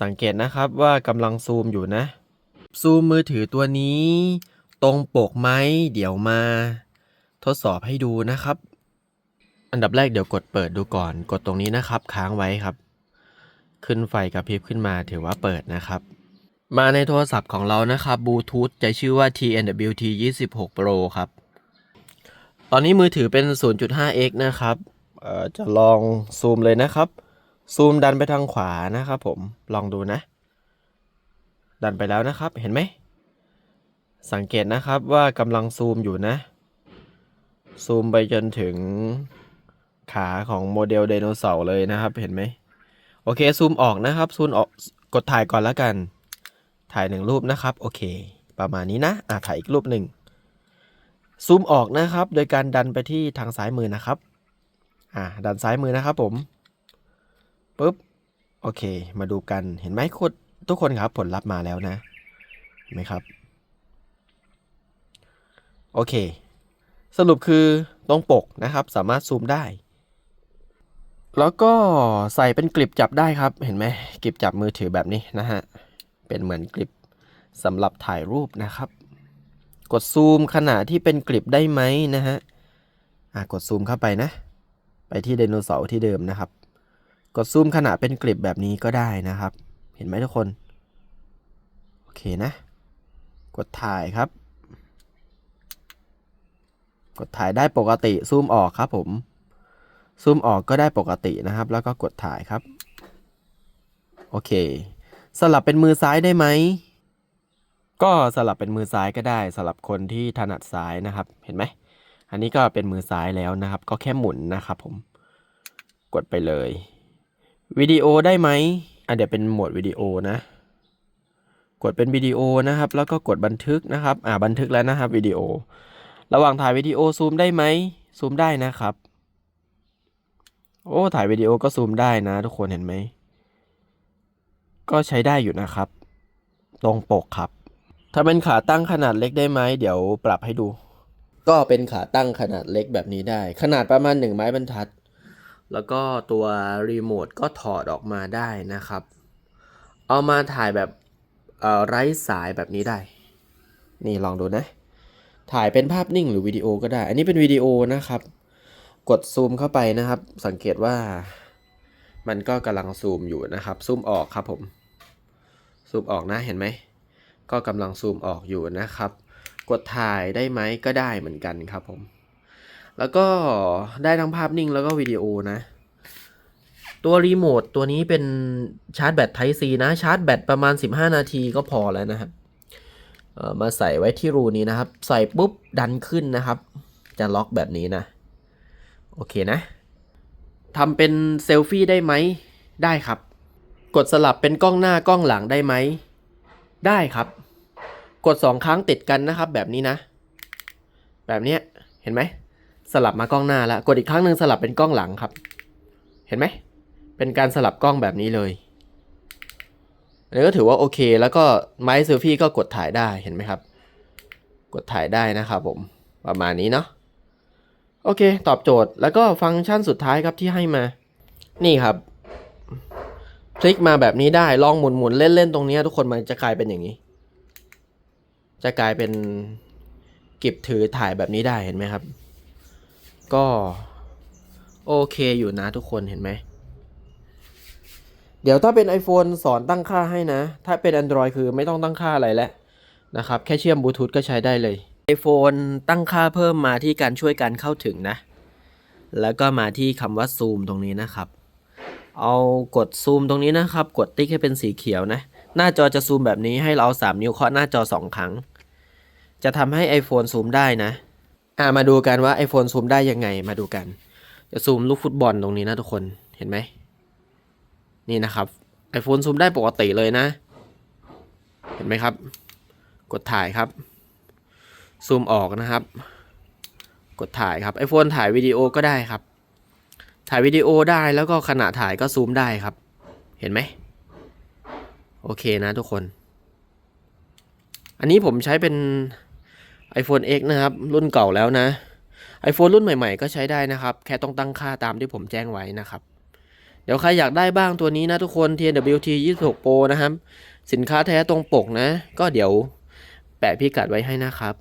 สังเกตนะครับว่ากำลังซูมอยู่นะ ซูมมือถือตัวนี้ ตรงปกไหมเดี๋ยวมา ทดสอบให้ดูนะครับ อันดับแรกเดี๋ยวกดเปิดดูก่อน กดตรงนี้นะครับ ค้างไว้ครับ ขึ้นไฟกระพริบขึ้นมาถือว่าเปิดนะครับ มาในโทรศัพท์ของเรานะครับบลูทูธจะชื่อว่า TNWT 26 Pro ครับ ตอนนี้มือถือเป็น 0.5x นะครับจะลองซูมเลยนะครับ ซูมดันไปทางขวานะครับผมลองดูนะ ดันไปแล้วนะครับเห็นไหม สังเกตนะครับว่ากำลังซูมอยู่นะ ซูมไปจนถึงขาของโมเดลไดโนเสาร์เลยนะครับ เห็นไหมโอเคซูมออกนะครับซูมออกกดถ่ายก่อนแล้วกัน ถ่ายหนึ่งรูปนะครับ โอเค ประมาณนี้นะอะถ่ายอีกรูปหนึ่งซูมออกนะครับ โดยการดันไปที่ทางซ้ายมือนะครับ อ่าดันซ้ายมือนะครับผม ปุ๊บ โอเค มาดูกันเห็นไหมคนทุกคนครับผลลัพธ์มาแล้วนะเห็นไหมครับ โอเค สรุปคือตรงปกนะครับ สามารถซูมได้ แล้วก็ใส่เป็นกลิปจับได้ครับ เห็นไหมกลิปจับมือถือแบบนี้นะฮะ เป็นเหมือนกลิปสำหรับถ่ายรูปนะครับ กดซูมขณะที่เป็นกลิปได้ไหมนะฮะกดซูมเข้าไปนะ ไปที่ไดโนเสาร์ที่เดิมนะครับ กดซูมขณะเป็นกลิปแบบนี้ก็ได้นะครับ เห็นไหมทุกคน โอเคนะ กดถ่ายครับ กดถ่ายได้ปกติซูมออกครับผมซูมออกก็ได้ปกตินะครับ แล้วก็กดถ่ายครับ โอเค สลับเป็นมือซ้ายได้ไหม ก็สลับเป็นมือซ้ายก็ได้สำหรับคนที่ถนัดซ้ายนะครับ เห็นไหม อันนี้ก็เป็นมือซ้ายแล้วนะครับ ก็แค่หมุนนะครับผม กดไปเลย วิดีโอได้ไหมอะเดี๋ยวเป็นโหมดวิดีโอนะ กดเป็นวิดีโอนะครับ แล้วก็กดบันทึกนะครับ อ่าบันทึกแล้วนะครับวิดีโอ ระหว่างถ่ายวิดีโอซูมได้ไหมซูมได้นะครับ โอ้ถ่ายวิดีโอก็ซูมได้นะทุกคนเห็นไหม ก็ใช้ได้อยู่นะครับ ตรงปกครับ ถ้าเป็นขาตั้งขนาดเล็กได้ไหมเดี๋ยวปรับให้ดู ก็เป็นขาตั้งขนาดเล็กแบบนี้ได้ ขนาดประมาณ1ไม้บรรทัด แล้วก็ตัวรีโมทก็ถอดออกมาได้นะครับ เอามาถ่ายแบบไร้สายแบบนี้ได้ นี่ลองดูนะ ถ่ายเป็นภาพนิ่งหรือวิดีโอก็ได้ อันนี้เป็นวิดีโอนะครับ กดซูมเข้าไปนะครับ สังเกตว่ามันก็กำลังซูมอยู่นะครับ ซูมออกครับผม ซูมออกนะเห็นไหม ก็กำลังซูมออกอยู่นะครับ กดถ่ายได้ไหมก็ได้เหมือนกันครับผม แล้วก็ได้ทั้งภาพนิ่งแล้วก็วิดีโอนะ ตัวรีโมทตัวนี้เป็นชาร์จแบต Type C นะ ชาร์จแบตประมาณ 15 นาทีก็พอแล้วนะครับมาใส่ไว้ที่รูนี้นะครับ ใส่ปุ๊บดันขึ้นนะครับ จะล็อกแบบนี้นะ โอเคนะทำเป็นเซลฟี่ได้ไหม ได้ครับ กดสลับเป็นกล้องหน้ากล้องหลังได้ไหม ได้ครับ กดสองครั้งติดกันนะครับแบบนี้นะ แบบนี้เห็นไหม สลับมากล้องหน้าแล้วกดอีกครั้งหนึ่งสลับเป็นกล้องหลังครับ เห็นไหม เป็นการสลับกล้องแบบนี้เลยอันนี้ก็ถือว่าโอเค แล้วก็ไม้เซลฟี่ก็กดถ่ายได้เห็นไหมครับ กดถ่ายได้นะครับผมประมาณนี้เนาะโอเค ตอบโจทย์แล้วก็ฟังก์ชันสุดท้ายครับที่ให้มา นี่ครับพลิกมาแบบนี้ได้ลองหมุนหมุนๆเล่นตรงนี้ทุกคนมันจะกลายเป็นอย่างนี้ จะกลายเป็นกิบถือถ่ายแบบนี้ได้เห็นไหมครับ ก็ โอเคอยู่นะทุกคนเห็นไหม เดี๋ยวถ้าเป็น iPhone สอนตั้งค่าให้นะ ถ้าเป็น Android คือไม่ต้องตั้งค่าอะไรแล้วนะครับ แค่เชื่อมบลูทูธก็ใช้ได้เลย iPhone ตั้งค่าเพิ่มมาที่การช่วยการเข้าถึงนะ แล้วก็มาที่คำว่าซูมตรงนี้นะครับ เอากดซูมตรงนี้นะครับ กดติ๊กให้เป็นสีเขียวนะ หน้าจอจะซูมแบบนี้ให้เราเอา3นิ้วเคาะหน้าจอ 2 ครั้ง จะทำให้ iPhone ซูมได้นะ อ่ามาดูกันว่า iPhone ซูมได้ยังไงมาดูกันจะซูมลูกฟุตบอลตรงนี้นะทุกคนเห็นไหมนี่นะครับ iPhone ซูมได้ปกติเลยนะ เห็นไหมครับ กดถ่ายครับ ซูมออกนะครับ กดถ่ายครับ iPhone ถ่ายวิดีโอก็ได้ครับ ถ่ายวิดีโอได้แล้วก็ขณะถ่ายก็ซูมได้ครับ เห็นไหมโอเคนะทุกคน อันนี้ผมใช้เป็น iPhone X นะครับ รุ่นเก่าแล้วนะ iPhone รุ่นใหม่ๆ ก็ใช้ได้นะครับ แค่ต้องตั้งค่าตามที่ผมแจ้งไว้นะครับ เดี๋ยวใครอยากได้บ้างตัวนี้นะทุกคน TWT 26 Pro นะครับ สินค้าแท้ตรงปกนะ ก็เดี๋ยวแปะพิกัดไว้ให้นะครับ